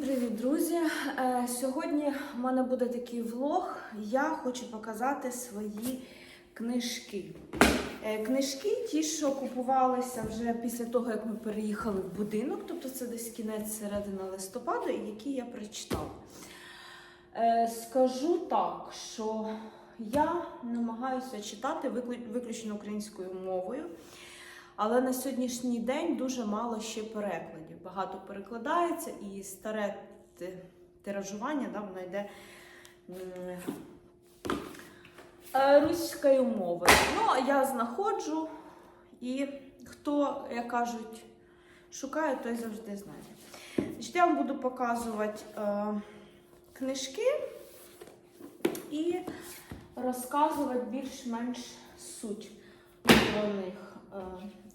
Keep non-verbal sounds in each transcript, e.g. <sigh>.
Всім привіт, друзі! Е, Сьогодні в мене буде такий влог. Я хочу показати свої книжки. Е, Книжки, ті, що купувалися вже після того, як ми переїхали в будинок, тобто це десь кінець середина листопада, які я прочитала. Е, Скажу так, що я намагаюся читати виключно українською мовою. Але на сьогоднішній день дуже мало ще перекладів. Багато перекладається і старе тиражування, да, воно йде е, руською мовою. Ну, я знаходжу, і хто, як кажуть, шукає, той завжди знає. Значить, я вам буду показувати е, книжки і розказувати більш-менш суть про них. Е,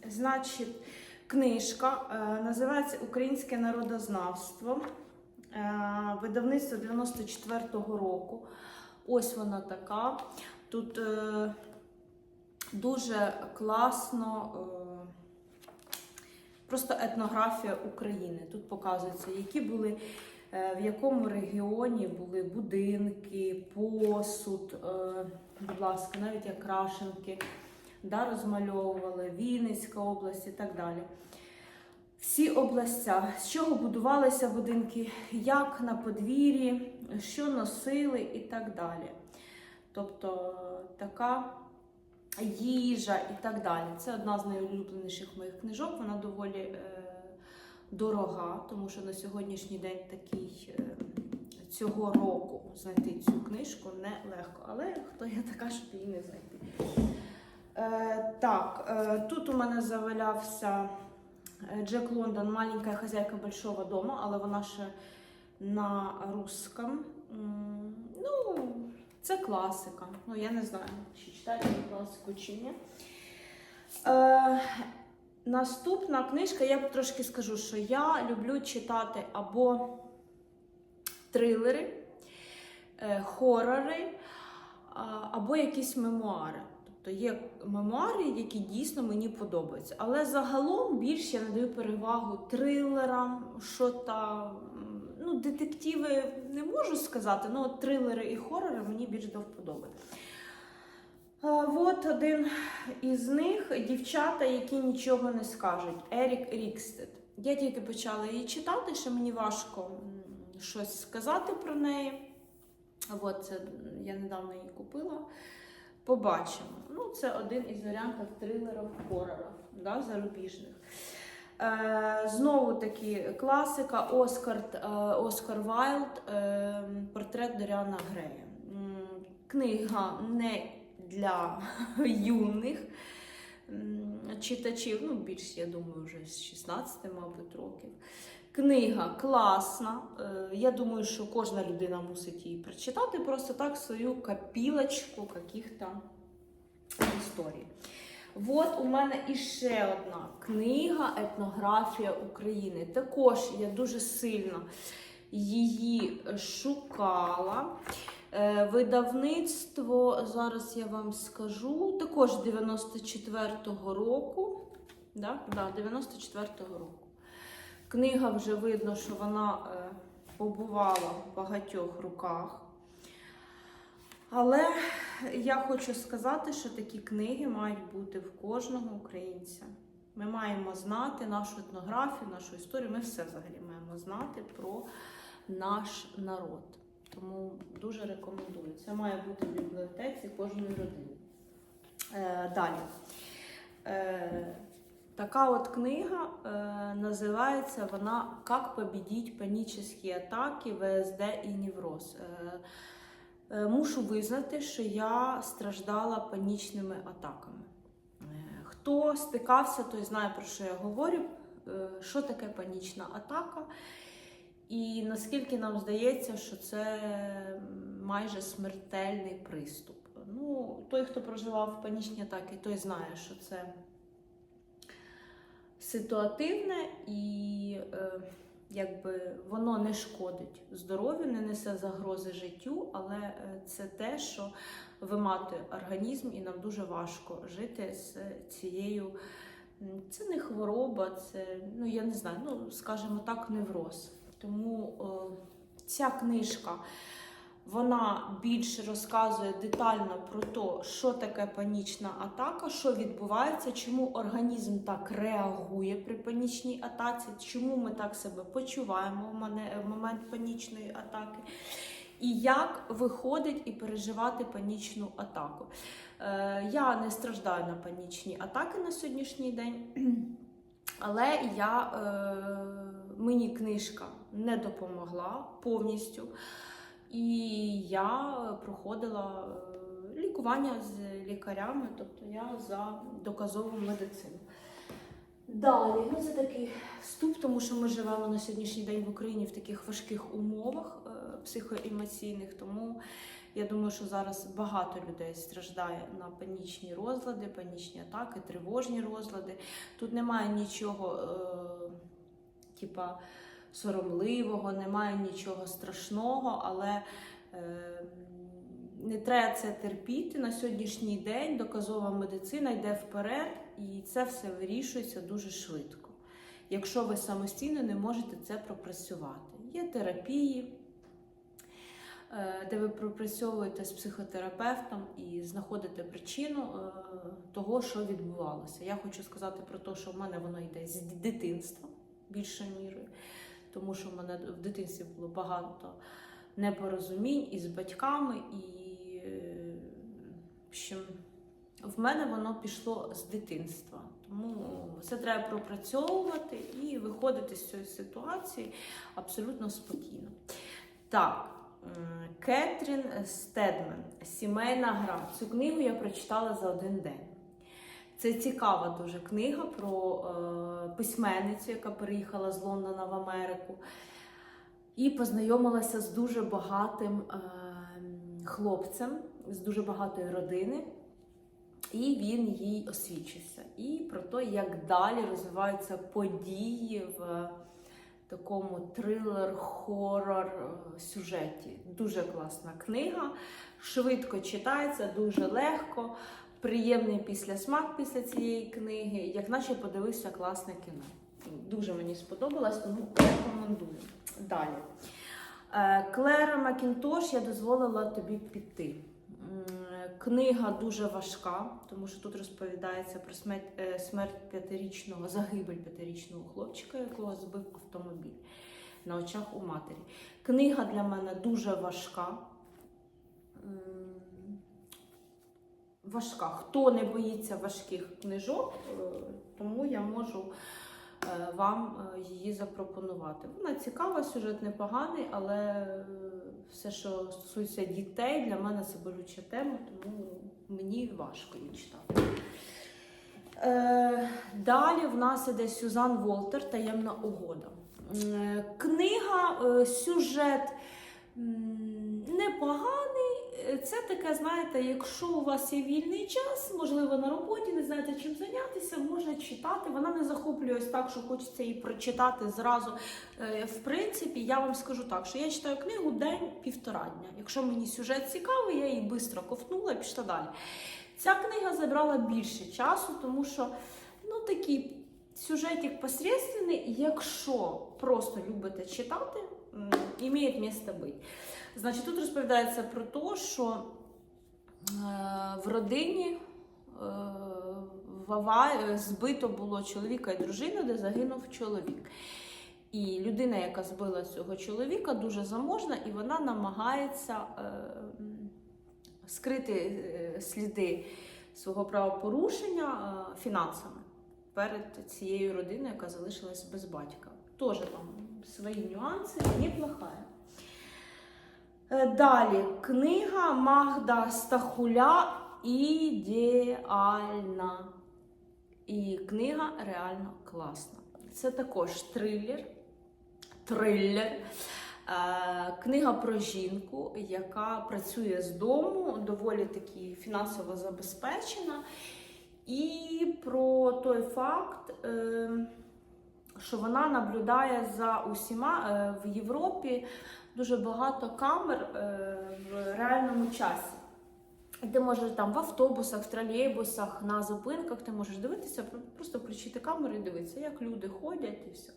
Значить, книжка е, називається Українське народознавство, е, видавництво 94-го року. Ось вона така. Тут е, дуже класно. Просто етнографія України. Тут показується, які були, в якому регіоні були будинки, посуд, будь ласка, навіть як крашенки, да, розмальовували, Вінницька область і так далі. Всі областя, з чого будувалися будинки, як на подвір'ї, що носили і так далі. Тобто така їжа і так далі. Це одна з найулюбленіших моїх книжок. Вона доволі е, дорога, тому що на сьогоднішній день такий е, цього року знайти цю книжку нелегко. Але хто я така, щоб її не знайти? Е, так, е, тут у мене завалявся е, Джек Лондон, маленька хазяйка большого дома, але вона ще на русском. Ну, це класика. Ну, я не знаю, чи читаєте класику чи ні. Наступна книжка, я трошки скажу, що я люблю читати або трилери, хорори, або якісь мемуари. Тобто є мемуари, які дійсно мені подобаються. Але загалом більш я надаю перевагу трилерам, що там. Ну, детективи не можу сказати, але трилери і хорори мені більш до вподоби. От один із них дівчата, які нічого не скажуть. Ерік Рікстед. Я тільки почала її читати, що мені важко щось сказати про неї. От я недавно її купила. Побачимо. Ну, це один із варіантів трилерів хорорів, да, зарубіжних. Е, знову таки класика Оскар, е, Оскар Вайлд, е, портрет Доріана Грея. Книга не для <laughs> юних читачів, ну, більш, я думаю, вже з 16, мабуть, років. Книга класна. Е, Я думаю, що кожна людина мусить її прочитати, просто так свою копілочку каких-то історій. От у мене іще одна книга Етнографія України. Також я дуже сильно її шукала. Е, Видавництво, зараз я вам скажу, також 94-го року. Да? Да, 94-го року. Книга вже видно, що вона е, побувала в багатьох руках. Але я хочу сказати, що такі книги мають бути в кожного українця. Ми маємо знати нашу етнографію, нашу історію. Ми все взагалі маємо знати про наш народ. Тому дуже рекомендую. Це має бути в бібліотеці кожної родини. Е, далі. Е, така от книга е, називається вона Как победить панічні атаки, ВСД і невроз. Е, Е, Мушу визнати, що я страждала панічними атаками. Е, Хто стикався, той знає, про що я говорю, е, що таке панічна атака, і наскільки нам здається, що це майже смертельний приступ. Ну, той, хто проживав панічні атаки, той знає, що це ситуативне і е, якби воно не шкодить здоров'ю, не несе загрози життю, але е, це те, що виматує організм, і нам дуже важко жити з цією. Це не хвороба, це, ну я не знаю, ну скажімо так, невроз. Тому е, ця книжка вона більше розказує детально про те, що таке панічна атака, що відбувається, чому організм так реагує при панічній атаці, чому ми так себе почуваємо в момент панічної атаки. І як виходить і переживати панічну атаку. Е, я не страждаю на панічні атаки на сьогоднішній день, <clears throat> але я, е, мені книжка не допомогла повністю. І я проходила е, лікування з лікарями, тобто я за доказову медицину. Далі, ну це такий вступ, тому що ми живемо на сьогоднішній день в Україні в таких важких умовах е, психоемоційних. Тому я думаю, що зараз багато людей страждає на панічні розлади, панічні атаки, тривожні розлади. Тут немає нічого, е, типа соромливого, немає нічого страшного, але е, не треба це терпіти. На сьогоднішній день доказова медицина йде вперед, і це все вирішується дуже швидко. Якщо ви самостійно не можете це пропрацювати. Є терапії, е, де ви пропрацьовуєте з психотерапевтом і знаходите причину е, того, що відбувалося. Я хочу сказати про те, що в мене воно йде з дитинства більшою мірою тому що в мене в дитинстві було багато непорозумінь із батьками, і общем, в мене воно пішло з дитинства. Тому це треба пропрацьовувати і виходити з цієї ситуації абсолютно спокійно. Так, Кетрін Стедмен Сімейна гра. Цю книгу я прочитала за один день. Це цікава дуже книга про е, письменницю, яка переїхала з Лондона в Америку, і познайомилася з дуже багатим е, хлопцем, з дуже багатої родини, і він їй освічився. І про те, як далі розвиваються події в такому трилер-хоррор е, сюжеті. Дуже класна книга, швидко читається, дуже легко приємний післясмак після цієї книги, як наче подивився класне кіно. Дуже мені сподобалось, тому рекомендую. Далі. Е, Клера Макінтош, я дозволила тобі піти. Книга дуже важка, тому що тут розповідається про смерть, е, смерть п'ятирічного, загибель п'ятирічного хлопчика, якого збив автомобіль на очах у матері. Книга для мене дуже важка. Важка. Хто не боїться важких книжок, е, тому я можу е, вам е, її запропонувати. Вона цікава, сюжет непоганий, але все, що стосується дітей, для мене це болюча тема, тому мені важко її читати. Далі в нас іде Сюзан Волтер Таємна угода. Книга, сюжет непоганий. Це таке, знаєте, якщо у вас є вільний час, можливо, на роботі, не знаєте чим зайнятися, можна читати. Вона не захоплює ось так, що хочеться її прочитати зразу. Е, В принципі, я вам скажу так, що я читаю книгу день-півтора дня. Якщо мені сюжет цікавий, я її швидко ковтнула і пішла далі. Ця книга забрала більше часу, тому що ну такий сюжетик посередственний, якщо просто любите читати, імеє місце бути. Значить, тут розповідається про те, що е, в родині е, в Ава- збито було чоловіка і дружину, де загинув чоловік. І людина, яка збила цього чоловіка, дуже заможна, і вона намагається е, скрити е, сліди свого правопорушення е, фінансами перед цією родиною, яка залишилась без батька. Теж там свої нюанси, неплохая. Е, Далі книга Магда Стахуля ідеальна. І книга реально класна. Це також трилер. Трилер. Е, Книга про жінку, яка працює з дому, доволі таки фінансово забезпечена. І про той факт, е, що вона наблюдає за усіма е, в Європі дуже багато камер е, в реальному часі. Ти можеш там в автобусах, в тролейбусах, на зупинках, ти можеш дивитися, просто включити камеру і дивитися, як люди ходять і все.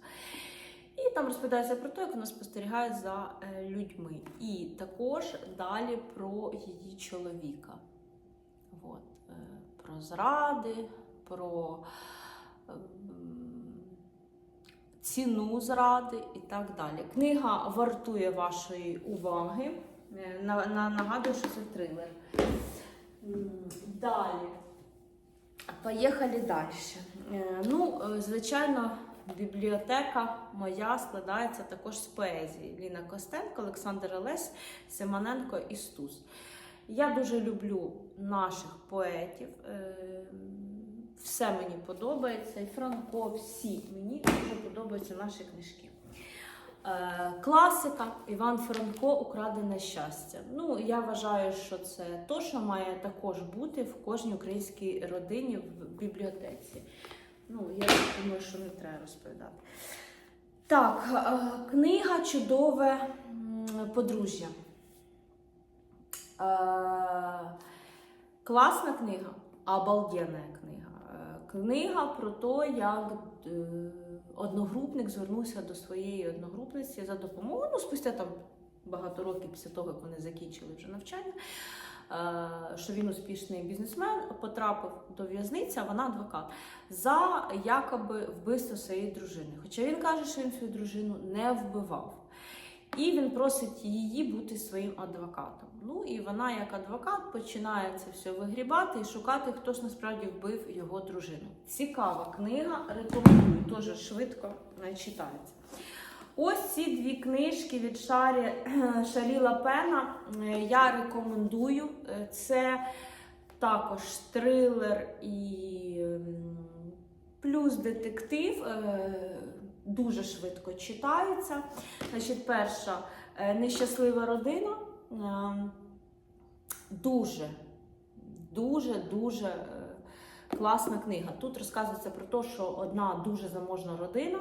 І там розповідається про те, як вона спостерігає за е, людьми. І також далі про її чоловіка. Про зради, про ем, ціну зради і так далі. Книга вартує вашої уваги. Е, на- на- Нагадую, що це трилер. Далі. Поїхали далі. Е, Ну, е, звичайно, бібліотека моя складається також з поезії. Ліна Костенко, Олександр Олесь, Симоненко і Стус. Я дуже люблю наших поетів. Е, Все мені подобається. І Франко, всі мені дуже подобаються наші книжки. Е, Класика Іван Франко Украдене щастя. Ну, я вважаю, що це то, що має також бути в кожній українській родині в бібліотеці. Ну, я думаю, що не треба розповідати. Так, е, книга Чудове подружжя. Е, Класна книга, обалденна книга. Е, Книга про те, як е, одногрупник звернувся до своєї одногрупниці за допомогою. Ну, спустя там багато років після того, як вони закінчили вже навчання, що він успішний бізнесмен, потрапив до в'язниці, а вона адвокат, за якоби вбивство своєї дружини. Хоча він каже, що він свою дружину не вбивав. І він просить її бути своїм адвокатом. Ну і вона, як адвокат, починає це все вигрібати і шукати, хто ж насправді вбив його дружину. Цікава книга, рекомендую, теж швидко е, читається. Ось ці дві книжки від Шарі, Шаріла Пена е, я рекомендую. Е, Це також трилер і плюс детектив. Дуже швидко читається. Значить, перша е, нещаслива родина. Е, Дуже, дуже, дуже е, класна книга. Тут розказується про те, що одна дуже заможна родина,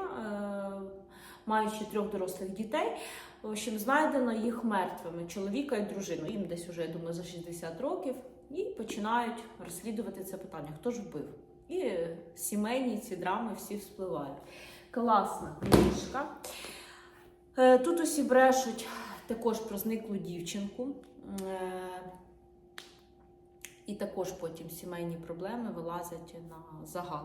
маючи трьох дорослих дітей, в общем, знайдено їх мертвими чоловіка і дружину. Їм десь уже, я думаю, за 60 років, і починають розслідувати це питання: хто ж вбив? І сімейні ці драми всі вспливають. Класна книжка. Е, Тут усі брешуть також про зниклу дівчинку. Е, І також потім сімейні проблеми вилазять на загал.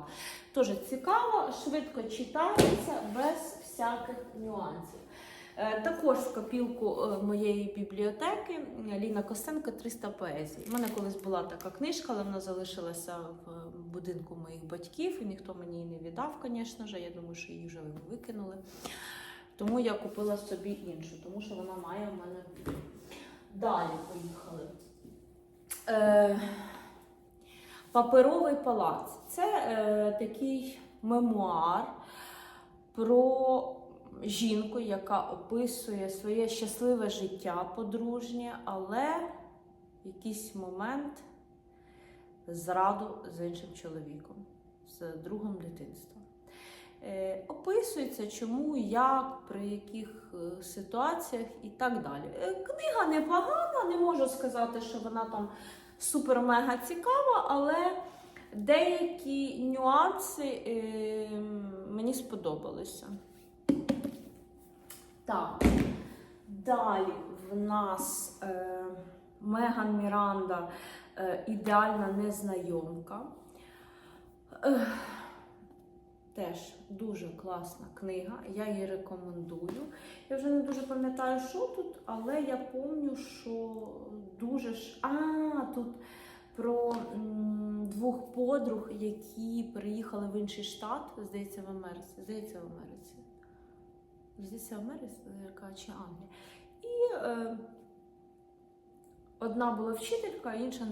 Тож цікаво, швидко читається, без всяких нюансів. Е, Також в копілку е, моєї бібліотеки Ліна Костенко 300 поезій. У мене колись була така книжка, але вона залишилася в будинку моїх батьків, і ніхто мені її не віддав, звісно ж. Я думаю, що її вже викинули. Тому я купила собі іншу, тому що вона має в мене. Далі поїхали. Е, Паперовий палац. Це е, такий мемуар про жінку, яка описує своє щасливе життя подружнє, але в якийсь момент зраду з іншим чоловіком, з другом дитинства. Е, описується, чому, як, при яких е, ситуаціях і так далі. Е, книга непогана, не можу сказати, що вона там супер-мега цікава, але деякі нюанси мені сподобалися. Так, далі в нас е, Меган Міранда е, ідеальна незнайомка. Е, Теж дуже класна книга, я її рекомендую. Я вже не дуже пам'ятаю, що тут, але я пам'ятаю, що дуже ж. А, тут про м, двох подруг, які переїхали в інший штат, здається, в Америці. Здається, в Америці. Здається, яка чи Англія. І е, одна була вчителька, а інша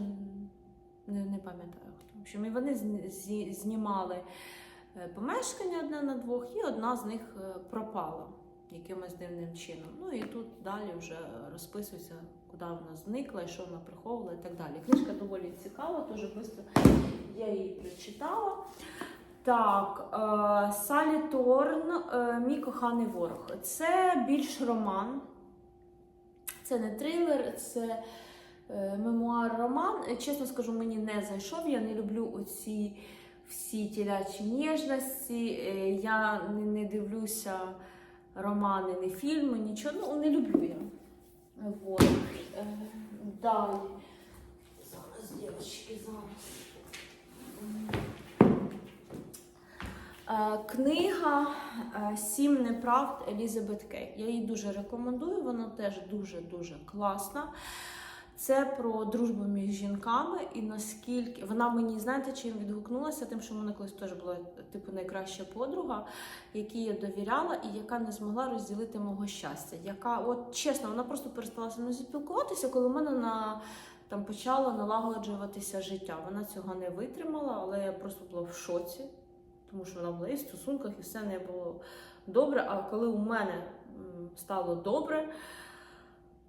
не, не пам'ятаю. В общем, і вони зі- знімали е, помешкання одне на двох, і одна з них е, пропала якимось дивним чином. Ну і тут далі вже розписується, куди вона зникла і що вона приховувала і так далі. Книжка доволі цікава, дуже швидко я її прочитала. Так, е, Салі Торн, е, Мій коханий ворог. Це більш роман. Це не трилер, це е, мемуар-роман. Е, Чесно скажу, мені не зайшов. Я не люблю оці всі тілячі ніжності. Я не, дивлюся романи, не фільми, нічого. Ну, не люблю я. Вот. Далі. Зараз, дівчатки, зараз. Е, Книга е, Сім неправд Елізабет Кей. Я її дуже рекомендую, вона теж дуже-дуже класна. Це про дружбу між жінками і наскільки вона мені, знаєте, чим відгукнулася, тим, що в мене колись теж була типу найкраща подруга, якій я довіряла і яка не змогла розділити мого щастя. Яка, от чесно, вона просто перестала мною спілкуватися, коли в мене на там почало налагоджуватися життя. Вона цього не витримала, але я просто була в шоці, тому що вона була і в стосунках, і все не було добре. А коли у мене стало добре.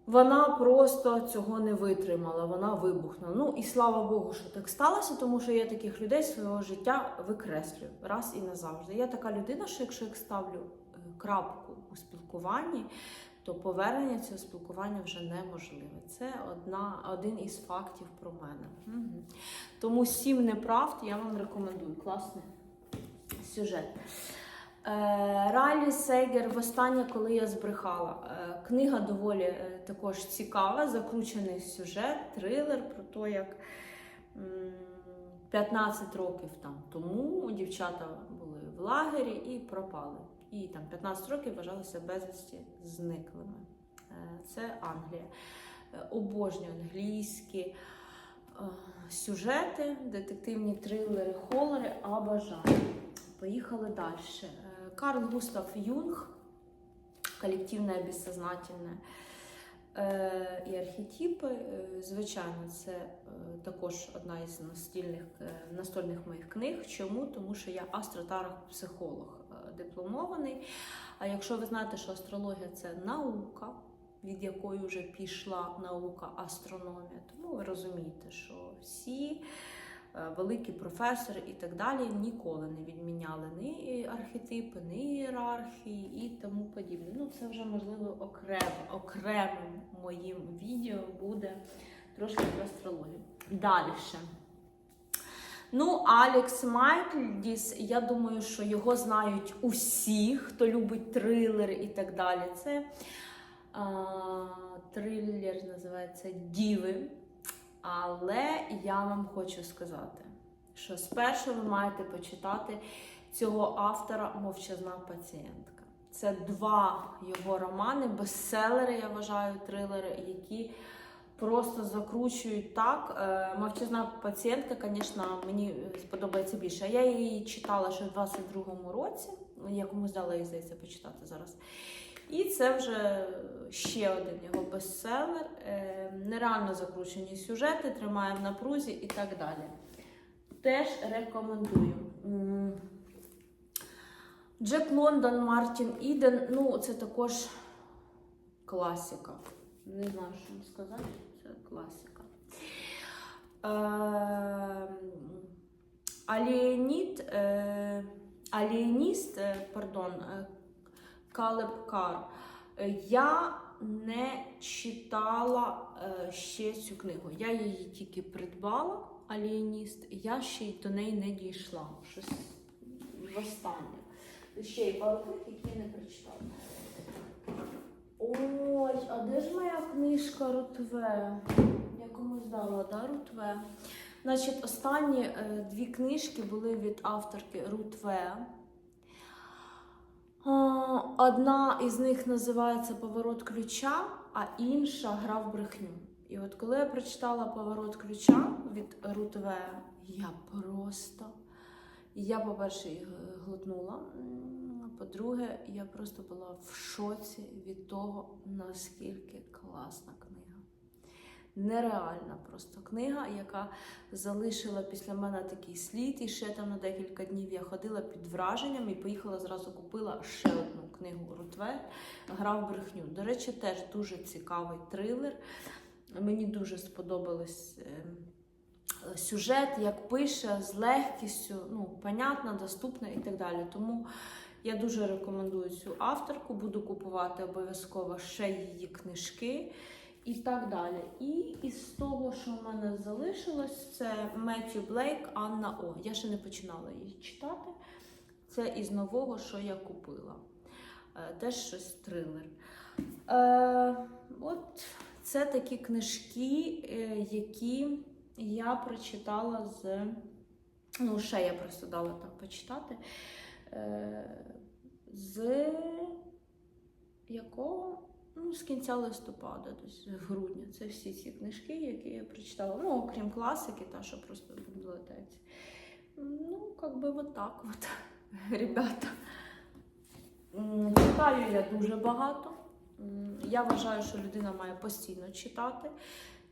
Вона просто цього не витримала, вона вибухнула. Ну і слава Богу, що так сталося, тому що я таких людей свого життя викреслюю раз і назавжди. Я така людина, що якщо я ставлю е, крапку у спілкуванні, то повернення цього спілкування вже неможливе. Це одна, один із фактів про мене. Мгм. Тому сім неправд я вам рекомендую. Класний сюжет. Е, Райлі Сейгер Востаннє, коли я збрехала. Е, Книга доволі е, також цікава, закручений сюжет, трилер про те, як 15 років там тому дівчата були в лагері і пропали. І там 15 років вважалися безвісті зниклими. Це Англія. Обожнюю англійські сюжети, детективні трилери, холори, обожаю. Поїхали далі. Карл Густав Юнг, коллективное бессознательное е, і архетипи. Е, Звичайно, це е, також одна із настільних, е, настольних моїх книг. Чому? Тому що я астротарах-психолог е, дипломований. А якщо ви знаєте, що астрологія це наука, від якої вже пішла наука астрономія, тому ви розумієте, що всі е, великі професори і так далі ніколи не відміняли ні архетипи, ні ієрархії і тому подібне. Ну, це вже можливо окремо, окремим моїм відео буде трошки про астрологію. Далі. Ну, Алекс Майклдіс, я думаю, що його знають усі, хто любить трилери і так далі. Це а, трилер називається Діви. Але я вам хочу сказати, що спершу ви маєте почитати цього автора Мовчазна пацієнтка. Це два його романи, бестселери, я вважаю, трилери, які просто закручують так. Е, Мовчазна пацієнтка, звісно, мені сподобається більше. Я її читала ще в 22-му році, якомусь дала її здається почитати зараз. І це вже ще один його бестселер. Е, Нереально закручені сюжети, тримає в напрузі і так далі. Теж рекомендую. Джек Лондон, Мартін Іден. Ну, це також класика. Не знаю, що сказати. Це класика. Е, Аліеніт, е, Аліеніст, е, пардон, Калеб Кар. Я не читала е, ще цю книгу. Я її тільки придбала, Аліеніст, і я ще й до неї не дійшла. Щось востаннє. Ще й пару книг, які не прочитала. Ой, а де ж моя книжка Рутве? Я комусь дала, да, Рутве? Значить, останні е, дві книжки були від авторки Рутве. А, Одна із них називається Поворот ключа, а інша Гра в брехню. І от коли я прочитала Поворот ключа від Рутве, я просто. Я, по-перше, їх е, глотнула. По-друге, я просто була в шоці від того, наскільки класна книга. Нереальна просто книга, яка залишила після мене такий слід. І ще там на декілька днів я ходила під враженням і поїхала зразу купила ще одну книгу Рутве Гра в брехню. До речі, теж дуже цікавий трилер. Мені дуже сподобалось. е, Сюжет, як пише, з легкістю, ну, понятно, доступно і так далі. Тому я дуже рекомендую цю авторку, буду купувати обов'язково ще її книжки і так далі. І із того, що в мене залишилось, це Меттю Блейк, Анна О. Я ще не починала її читати. Це із нового, що я купила. Е, теж щось трилер. Е, от це такі книжки, е, які я прочитала з. Ну, ще я просто дала так почитати. Е, з якого? Ну, з кінця листопада, десь з грудня. Це всі ці книжки, які я прочитала. Ну, окрім класики, та, що просто в бібліотеці. Ну, як би вот так от, <laughs> ребята. Читаю я дуже багато. Я вважаю, що людина має постійно читати.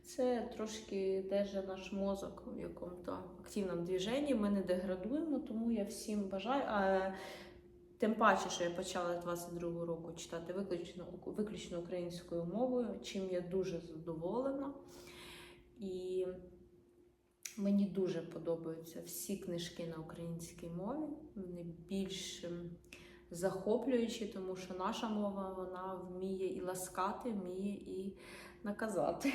Це трошки держить наш мозок в якому-то активному движенні. Ми не деградуємо, тому я всім бажаю. Тим паче, що я почала 22-го року читати виключно, виключно українською мовою, чим я дуже задоволена. І мені дуже подобаються всі книжки на українській мові. Вони більш ем, захоплюючі, тому що наша мова вона вміє і ласкати, вміє і наказати.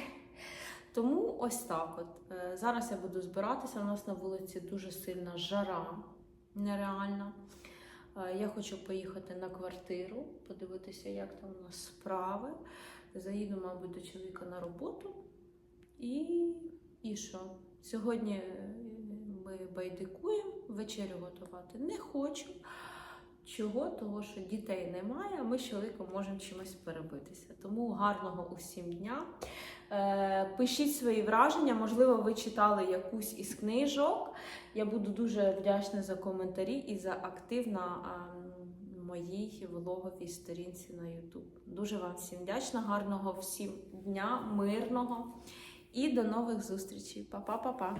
Тому ось так. От. Е, Зараз я буду збиратися. У нас на вулиці дуже сильна жара, нереальна. Я хочу поїхати на квартиру, подивитися, як там у нас справи. Заїду, мабуть, до чоловіка на роботу. І, і що? Сьогодні е, ми байдикуємо, вечерю готувати не хочу. Чого? Того, що дітей немає, а ми з чоловіком можемо чимось перебитися. Тому гарного усім дня. Е, Пишіть свої враження, можливо, ви читали якусь із книжок. Я буду дуже вдячна за коментарі і за актив на моїй влоговій сторінці на YouTube. Дуже вам всім вдячна, гарного всім дня, мирного і до нових зустрічей. Па-па-па-па!